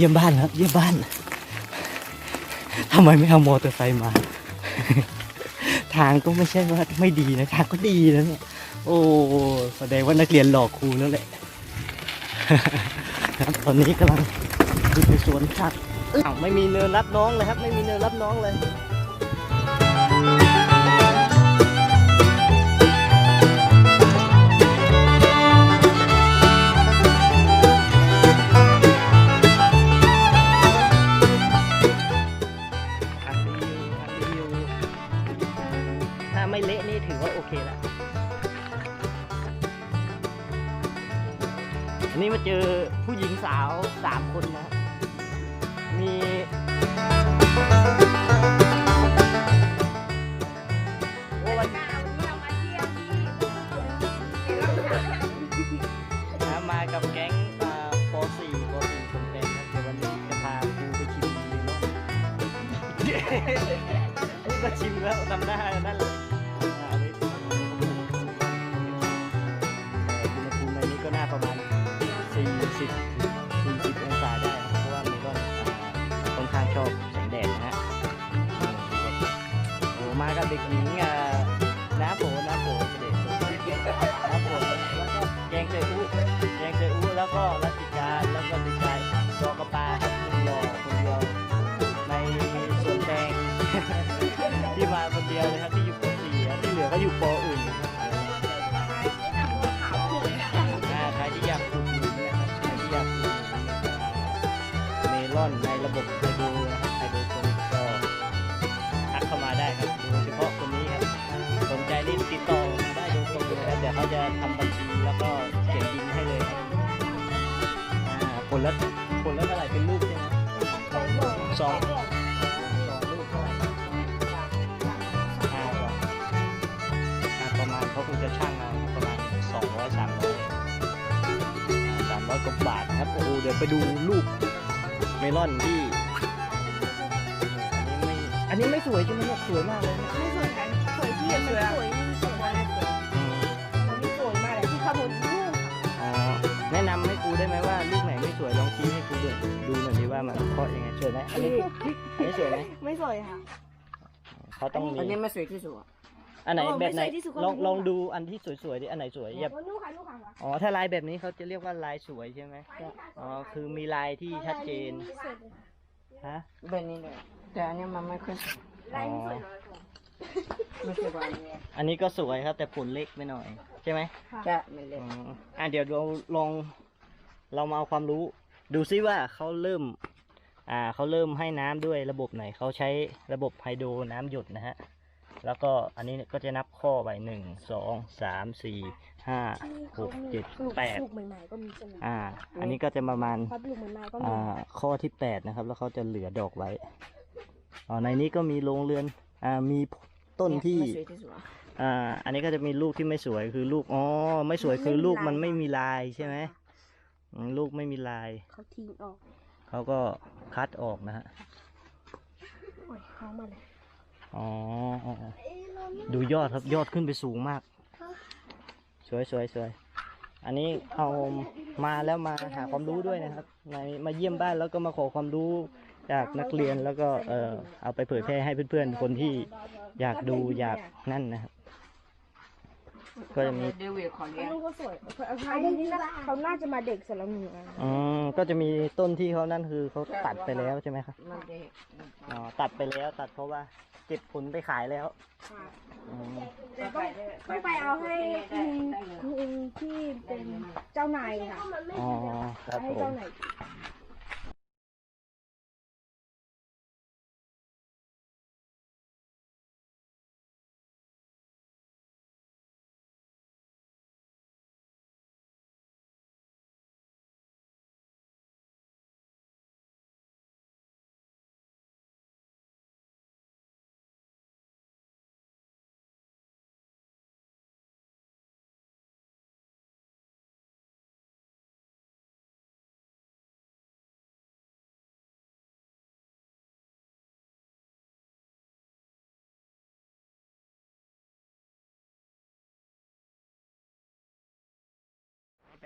เยี่ยมบ้านครับ เยี่ยมบ้านทำไมไม่เอามอเตอร์ไซค์มา ทางก็ไม่ใช่ว่าไม่ดีนะทางก็ดีนะเนี่ยโอ้แสดงว่านักเรียนหลอกครูแล้วแหละครับตอนนี้กำลังอยู่ในสวนผักอ้าวไม่มีเนินรับน้องเลยครับ ไม่มีเนินรับน้องเลย ว่าโอเคแล้วอันนี้มาเจอผู้หญิงสาวสามคนนะ มีโอ้วันนะมากับแก๊งป .4 ป .4 คนเต็มครับเดี๋ยววันนี้จะพาครูไปชิมเมลอนนี่ก็ชิมแล้วทำได้นั่นเลย หญิงอ่าน้าโผน้าโผเด็กน้าโผแล้วก็แกงเจอู้แกงเจอู้แล้วก็รัติการแล้วก็เด็กชายรอกระปาครับหนุ่มหล่อคนเดียวในสวนแดงที่มาคนเดียวเลยครับที่อยู่ป .4 ครับที่เหลือก็อยู่ปอื่นอ่าใครที่อยากอุดหนุนนะครับใครที่อยากอุดหนุนอ่าเมลอนในระบบไฮโดรนะครับไฮโดรโป เขาจะทำบัญชีแล้วก็เขียนบินให้เลยครับอ่าผลละผลละเท่าไหร่เป็นลูกใช่ไหมสองสองลูกเท่าไหร่ห้าบาทอ่าประมาณเขาคงจะช่างเอาประมาณสองร้อยสามร้อยสามร้อยกว่าบาทนะครับโอ้โหเดี๋ยวไปดูลูกเมลอนที่อันนี้ไม่อันนี้ไม่สวยใช่ไหมเนี่ยสวยมากเลยนี่ยไม่สวยกัน ว่ามันเพราะยังไงสวยไหมอันนี้อันนี้สวยไหมไม่สวยค่ะเขาต้องมีอันนี้ไม่สวยที่สุดอันไหนอ๋อแบบไหนไม่สวยที่สุดก็ลองไม่รู้ลองอะดูอันที่สวยๆดิอันไหนสวยอย่าลูกค่ะลูกค่ะอ๋อถ้าลายแบบนี้เขาจะเรียกว่าลายสวยใช่ไหมอ๋อคือมีลายที่ชัดเจนฮะแบบนี้เลยแต่อันนี้มันไม่ค่อยสวยลายที่สวยน้อยไม่ใช่แบบนี้อันนี้ก็สวยครับ แต่ผลเล็กไปหน่อย ใช่ไหมจะไม่เล็อ๋กออะเดี๋ยวเราลองเรามาเอาความรู้ ดูซิว่าเขาเริ่ม อ่าเขาเริ่มให้น้ำด้วยระบบไหนเขาใช้ระบบไฮโดรน้ำหยดนะฮะแล้วก็อันนี้ก็จะนับข้อไปหนึ่งสองสามสี่ห้าหกเจ็ดแปดอ่า อันนี้ก็จะประมาณอ่าข้อที่แปดนะครับ แล้วเขาจะเหลือดอกไว้อ๋อในนี้ก็มีโรงเรือนอ่ามีต้นที่อ่าอันนี้ก็จะมีลูกที่ไม่สวยคือลูกอ๋อไม่สวยคือลูกมันไม่มีลายใช่ไหมลูกไม่มีลายเขาทิ้งออก เขาก็คัดออกนะฮะโอ้ยเขามาเลยอ๋ออ๋ออ๋อดูยอดครับยอดขึ้นไปสูงมาก สวยสวยสวยอันนี้เอามาแล้วมาหาความรู้ด้วยนะครับในมาเยี่ยมบ้านแล้วก็มาขอความรู้จากนักเรียนแล้วก็เออเอาไปเผยแพร่ให้เพื่อนๆคนที่อยากดูอยากนั่นนะครับ ก็จะมีเดวิดขอเลี้ยงลูกก็สวยเขานี่นะเขาน่าจะมาเด็กเสร็จแล้วหนึ่งอันอืมก็จะมีต้นที่เขานั่นคือเขาตัดไปแล้วใช่ไหมครับมันเด็กอ๋อตัดไปแล้วตัดเพราะว่าเก็บผลไปขายแล้วอืมต้องไปเอาให้คุณคุณที่เป็นเจ้านายค่ะอ๋อครับให้ผม เจ้านาย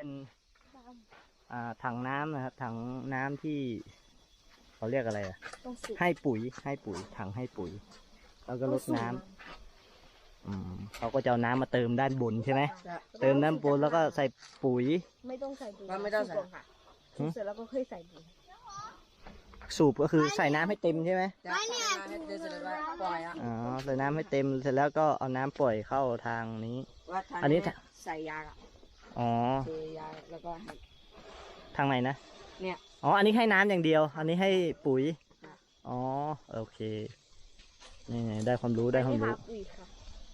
เป็นอ่าถังน้ำนะครับถังน้ำที่เขาเรียกอะไรอะต้องสูบให้ปุ๋ยให้ปุ๋ย ถังให้ปุ๋ย แล้วก็รดน้ำอืมเขาก็จะเอาน้ำมาเติมด้านบนใช่ไหมจะเติมด้านบนแล้วก็ใส่ปุ๋ย ไม่ต้องใส่ปุ๋ยว่าไม่ต้องใส่สูบก่นค่ะหึสูบเสร็จแล้วก็ค่อยใส่ปุ๋ยสูบก็คือใส่น้ำให้เต็มใช่ไหมจะทำงานให้เดือดเสร็จแล้วปล่อยอะอ๋อใส่น้ำให้เต็มเสร็จแล้วก็เอาน้ำปล่อยเข้าทางนี้ว่าทางอันนี้เยใส่ยา อะอ๋อเทยาแล้วก็ให้ ทางไหนนะเนี่ย อ๋อ อันนี้ให้น้ำอย่างเดียว อันนี้ให้ปุ๋ยค่ะอ๋อ โอเค นี่ไงได้ความรู้ได้ความรู้ไม่ปุ๋ยค่ะ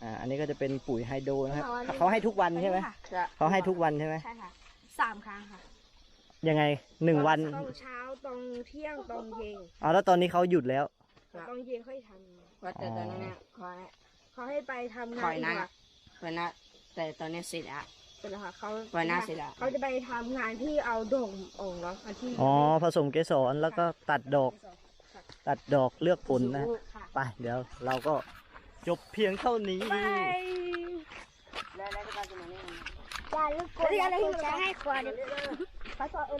อ่า อันนี้ก็จะเป็นปุ๋ยไฮโดรนะครับอ๋ออันนี้เขาให้ทุกวันใช่ไหมค่ะจะเขาให้ทุกวันใช่ไหมใช่ค่ะสามครั้งค่ะยังไงหนึ่งวัน ตอนเช้าตอนเที่ยงตอนเย็นอ๋อ แล้วตอนนี้เขาหยุดแล้ว ตอนเย็นค่อยทว่าแต่ตอนนั้นเนี่ยเขาให้ำเขาให้ไปทำปงาล่อนยอีกนะค่ะปล่อยนะ แต่ตอนนี้เสร็จแล้ว เสร็จแล้วค่ะเขาปล่อยหน้าเสร็จแล้ว เขาจะไปทำงานที่เอาโด่งออกเนาะอันที่อ๋อผสมเกสรแล้วก็ตัดดอก ตัดดอกเลือกผลนะ ค่ะไป เดี๋ยวเราก็จบเพียงเท่านี้ ไปแล้วแล้วก็จะมาเนี่ย อย่าลืมกดไลค์กดแชร์ให้ควรภาษาเออ